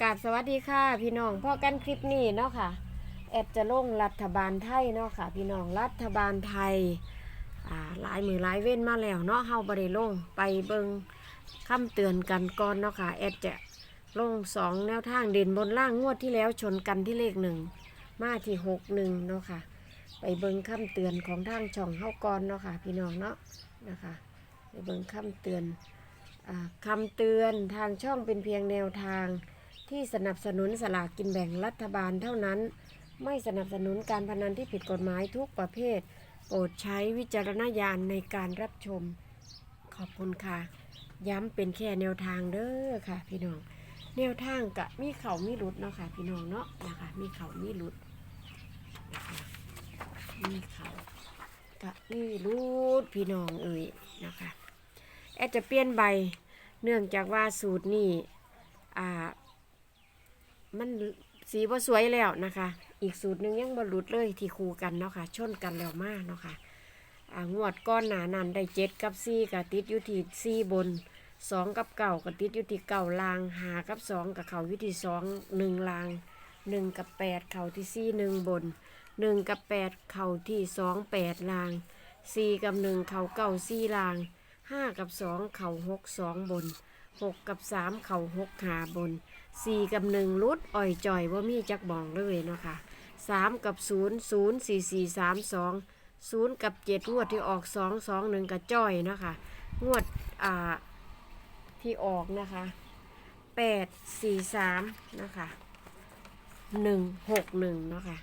กราบสวัสดีค่ะ พี่น้องพ่อกันคลิปนี้เนาะค่ะ แอบจะลงรัฐบาลไทยเนาะค่ะ พี่น้องรัฐบาลไทยอ่าหลายมือหลายเว้นมาแล้วเนาะเฮาบ่ได้ลงไปเบิงคำเตือนกันก่อนเนาะค่ะแอดจะลงสองแนวทางเด่นบนล่างงวดที่แล้วชนกันที่เลขหนึ่งมาที่หกหนึ่งเนาะค่ะ ไปเบิงคำเตือนของทางช่องเฮาก่อนเนาะค่ะ พี่น้องเนาะนะคะไปเบิงคำเตือนอ่าคำเตือนทางช่องเป็นเพียงแนวทาง ที่สนับสนุนสลากกินแบ่งรัฐบาลเท่านั้น ไม่สนับสนุนการพนันที่ผิดกฎหมายทุกประเภท โปรดใช้วิจารณญาณในการรับชม ขอบคุณค่ะ ย้ำเป็นแค่แนวทางเด้อค่ะ พี่น้อง แนวทางกะมีเขามีหลุดเนาะค่ะ พี่น้องเนาะนะคะ มีเขามีหลุดนะคะมีเขากะมีหลุดพี่น้องเอ่ยนะคะแอดจะเปลี่ยนใบเนื่องจากว่าสูตรนี่อ่า มันสีบ่สวยแล้วนะคะ อีกสูตรหนึ่งยังบรรุดเลยที่คูกันเนาะค่ะชนกันแล้วมากเนาะค่ะอ่างวดก้อนหนานันได้เจ็ดกับสี่กับติดยู่ที่สี่บนสองกับเก่ากับติดยู่ที่เก่าลางหากับสองกับเขายู่ที่สองหนึ่งลางหนึ่งกับแปดเข่าที่สี่หนึ่งบนหนึ่งกับแปดเข่าที่สองแปดลางสี่กับหนึ่งเข่าเก่าสี่ลางห้ากับสองเข่าหกสองบน หกกับสามเข่าหกหาบนสี่กับหนึ่งลุดอ่อยจ่อยว่ามีจักบองเลยเนาะค่ะสามกับศูนย์ศูนย์สี่สี่สามสองศูนย์กับเจ็ดงวดที่ออกสองสองหนึ่งกับจ้อยเนาะค่ะงวดอ่าที่ออกนะคะแปดสี่สามนะคะหนึ่งหกหนึ่งเนาะค่ะ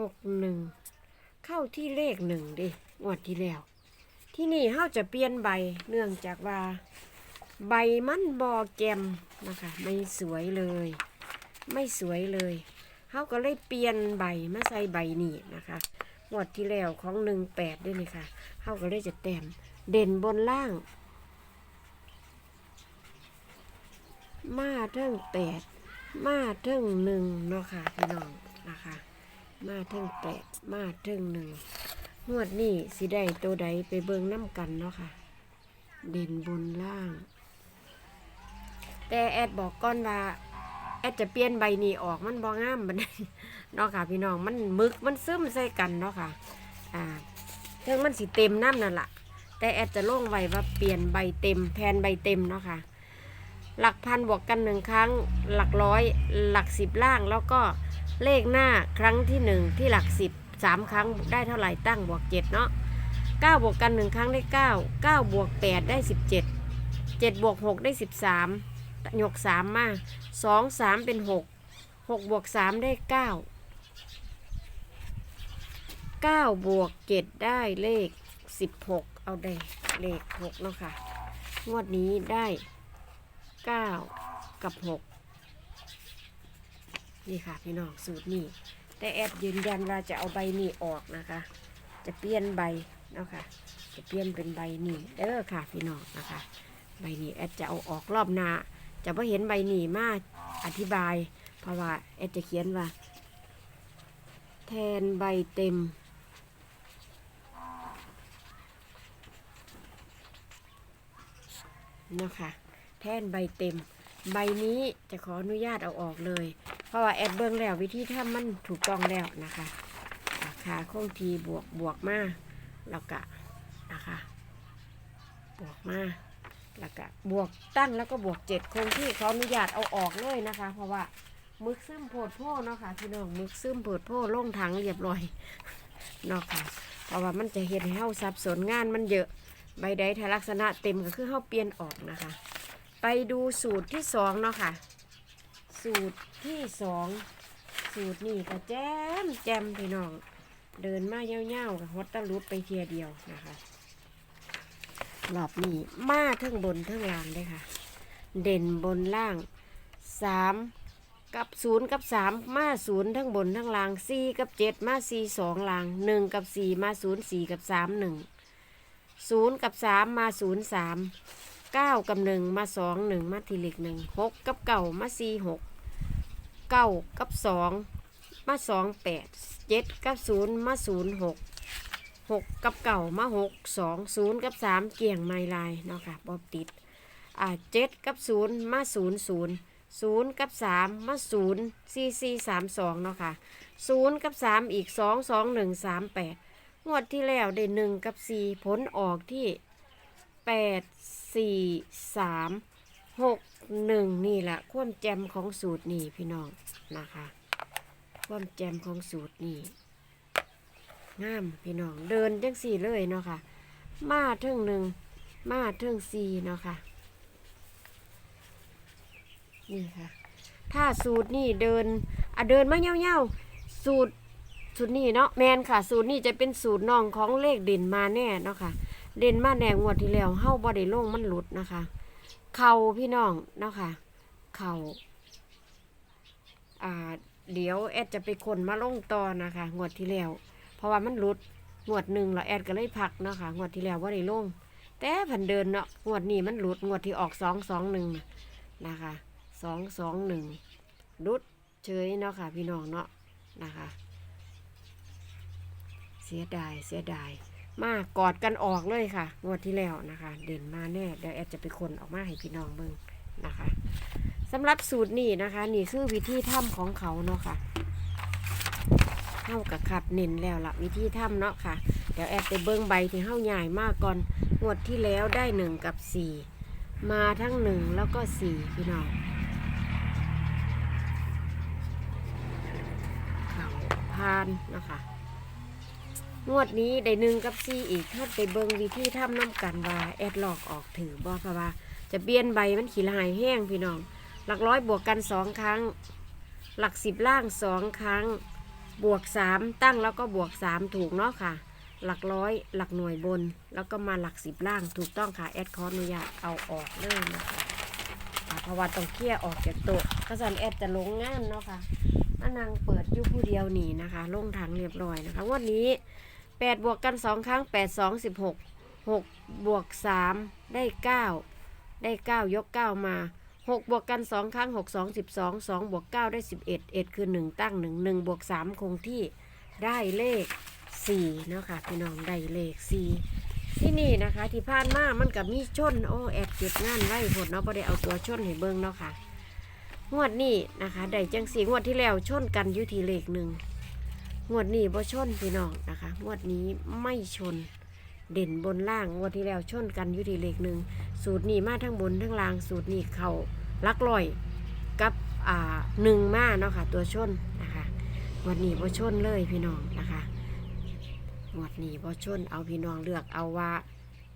หกหนึ่งเข้าที่เลขหนึ่งดิงวดที่แล้ว ที่นี่เฮาจะเปลี่ยนใบเนื่องจากว่า ใบมันบอแกมนะคะไม่สวยเลย ไม่สวยเลยเฮาก็เลยเปลี่ยนใบมาใส่ใบนี้นะคะงวดที่แล้วของหนึ่งแปดด้วยนี่ค่ะเฮาก็เลยจะแต้มเด่นบนล่าง มาเทิงแปดมาเทิงหนึ่งเนาะค่ะพี่น้องนะคะ มาเทิงแปดมาเทิงหนึ่งงวดนี้สิได้ตัวใดไปเบิงน้ำกันเนาะค่ะ เด่นบนล่าง แต่แอดบอกก่อนว่าแอดจะเปลี่ยนใบนี้ออกมันบ่งามบันไดเนาะค่ะ พี่น้องมันมึกมันซึมใส่กันเนาะค่ะ อ่าเทิงมันสิเต็มน้ำนั่นแหละแต่แอดจะลงไว้ว่าเปลี่ยนใบเต็มแทนใบเต็มเนาะค่ะ หลักพันบวกกันหนึ่งครั้ง หลักร้อย หลักสิบล่างแล้วก็ เลขหน้าครั้งที่หนึ่งที่หลักสิบสามครั้งได้เท่าไหร่ตั้งบวกเจ็ดเนาะเก้าบวกกันหนึ่งครั้งได้เก้าเก้าบวกแปดได้สิบเจ็ดเจ็ดบวกหกได้สิบสามยกสามมาสองสามเป็นหกหกบวกสามได้เก้าเก้าบวกเจ็ดได้เลขสิบหกเอาได้เลขหกเนาะค่ะ งวดนี้ได้เก้ากับหก นี่ค่ะพี่น้องสูตรนี้ แต่แอดยืนยันว่าจะเอาใบนี้ออกนะคะ จะเปลี่ยนใบเนาะค่ะ จะเปลี่ยนเป็นใบนี้เด้อค่ะพี่น้องนะคะ ใบนี้แอดจะเอาออกรอบหน้าจะไ่เห็นใบนี้มาอธิบาย เพราะว่าแอดจะเขียนว่า แทนใบเต็ม นะคะ แทนใบเต็ม ใบนี้จะขออนุญาตเอาออกเลย เพราะว่าแอดเบิ้งแล้ววิธีทำมันถูกต้องแล้วนะคะราคาคงทีบวกบวกมาแล้วก็นะคะบวกมาแล้วก็บวกตั้งแล้วก็บวกเจ็ดคงที่ขออนุญาตเอาออกเลยนะคะ เพราะว่ามึกซึมโพดโพเนาะค่ะพี่น้องมึกซึมโพดโพลงถังเรียบร้อยเนาะค่ะ เพราะว่ามันจะเห็นให้เฮาสับสนงานมันเยอะใบใดถ้าลักษณะเต็มก็คือเฮาเปลี่ยนออกนะคะ ไปดูสูตรที่สองเนาะค่ะ สูตรที่สองสูตรนี่ก็แจมแจมพี่น้อง เดินมาเย้าๆกับฮอตตะลุดไปเทียเดียวนะคะรอบนี้มาทั้งบนทั้งล่างเลยค่ะ เด่นบนล่างสามกับศูนย์กับสามมาศูนย์ทั้งบนทั้งล่างสี่กับเจ็ดมาสี่สองล่างหนึ่งกับสี่มาศูนย์สี่กับสามหนึ่งศูนย์กับสามมาศูนย์สามเก้ากับหนึ่งมาสองหนึ่งมาทีเล็กหนึ่งหกกับเก่ามาสี่หก เก้ากับสองมาสองแปดเจ็ดกับศูนย์มาศูนย์หกหกกับเก่ามาหกสองศูนย์กับสามเกี่ยงไม้ลายเนาะค่ะบอบติดอ่าเจ็ดกับศูนย์มาศูนย์ศูนย์ศูนย์กับสามมาศูนย์สี่สี่สามสองเนาะค่ะศูนย์กับสามอีกสองสองหนึ่งสามแปดงวดที่แล้วได้หนึ่งกับสี่ผลออกที่แปดสี่สามหก หนึ่งนี่แหละความแจมของสูตรนี่พี่น้องนะคะ ความแจมของสูตรนี่งามพี่น้องเดินจังสี่เลยเนาะค่ะ มาเทิงหนึ่งมาเทิงสี่เนาะค่ะนี่ค่ะ ถ้าสูตรนี่เดินอะเดินมาเงี้ยวๆสูตรสูตรนี่เนาะแมนค่ะ สูตรนี่จะเป็นสูตรน้องของเลขเด่นมาแน่เนาะค่ะ เด่นมาแน่งวดที่แล้วเฮ้าบ่ได้ลงมันหลุดนะคะ เข่าพี่น้องเนาะค่ะ เข่าอ่าเดี๋ยวแอดจะไปคนมาลงต่อนะคะงวดที่แล้ว เพราะว่ามันหลุดงวดหนึ่งเราแอดก็เลยพักเนาะค่ะงวดที่แล้วว่าได้ลงแต่ผันเดินเนาะงวดนี้มันหลุดงวดที่ออกสองสองหนึ่งนะคะสองสองหนึ่งรุดเฉยเนาะค่ะพี่น้องเนาะนะคะ เสียดายเสียดาย มากอดกันออกเลยค่ะ งวดที่แล้วนะคะ เด่นมาแน่ เดี๋ยวแอดจะไปคนออกมาให้พี่น้องเบิ่งนะคะสำหรับสูตรนี้นะคะ นี่คือวิธีทำของเขาเนาะค่ะเท่ากับขัดเน้นแล้วละวิธีทำเนาะค่ะ เดี๋ยวแอดไปเบิ่งใบที่เฮ้าใหญ่มากก่อนงวดที่แล้วได้หนึ่งกับสี่มาทั้งหนึ่งแล้วก็สี่พี่น้องเขาพานนะคะ งวดนี้ได้หนึ่งกับสี่อีกถ้าไปเบิงวิธีทำน้ำกันว่าแอดหลอกออกถือบ่เพราะว่า จะเบี้ยนใบมันขีลายแห้งพี่น้อง หลักร้อยบวกกันสองครั้ง หลักสิบล่างสองครั้ง บวกสามตั้งแล้วก็บวกสามถูกเนาะค่ะ หลักร้อยหลักหน่วยบน แล้วก็มาหลักสิบล่างถูกต้องค่ะแอดขออนุญาตเอาออกเลยนะคะอ่าเพราะว่าต้องเคลี่ยออกจากโต๊ะก็สันแอดจะลงงานเนาะค่ะนางเปิดยู่ผู้เดียวหนีนะคะลงทางเรียบร้อยนะคะงวันนี้ แปดบวกกันสองครั้งแปดสองสิบหกหกบวกสามได้เก้าได้เก้ายกเก้ามาหกบวกกันสองครั้งหกสองสิบสองสองบวกเก้าได้สิบเอ็ดเอ็ดคือหนึ่งตั้งหนึ่งหนึ่งบวกสามคงที่ได้เลขสี่เนาะค่ะพี่น้องได้เลขสี่ที่นี่นะคะที่ผ่านมามันกับมีชนโอ้แอดเก็บงานไว้ผลเนาะไ่ได้เอาตัวชนให้เบิ่งเนาะค่ะงวดนี้นะคะได้จังสีงวดที่แล้วชนกันอยู่ที่เลขหนึ่ง งวดนี้บ่ชนพี่น้องนะคะ งวดนี้ไม่ชนเด่นบนล่าง งวดที่แล้วชนกันอยู่ที่เลขหนึ่ง สูตรนี้มาทั้งบนทั้งล่าง สูตรนี้เขาลักลอยกับอ่าหนึ่งมาเนาะค่ะ ตัวชนนะคะงวดนี้บ่ชนเลยพี่น้องนะคะงวดนี้บ่ชนเอาพี่น้องเลือกเอาว่า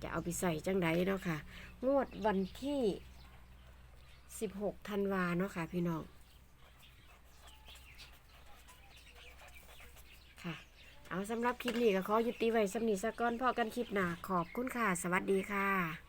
จะเอาไปใส่จังไดเนาะค่ะ งวดวันที่ 16ธันวาเนาะค่ะพี่น้อง ค่ะ เอาสำหรับคลิปนี้ก็ขอยุติไว้สำนีสัก้อนพอกันคลิปหนาขอบคุณค่ะ สวัสดีค่ะ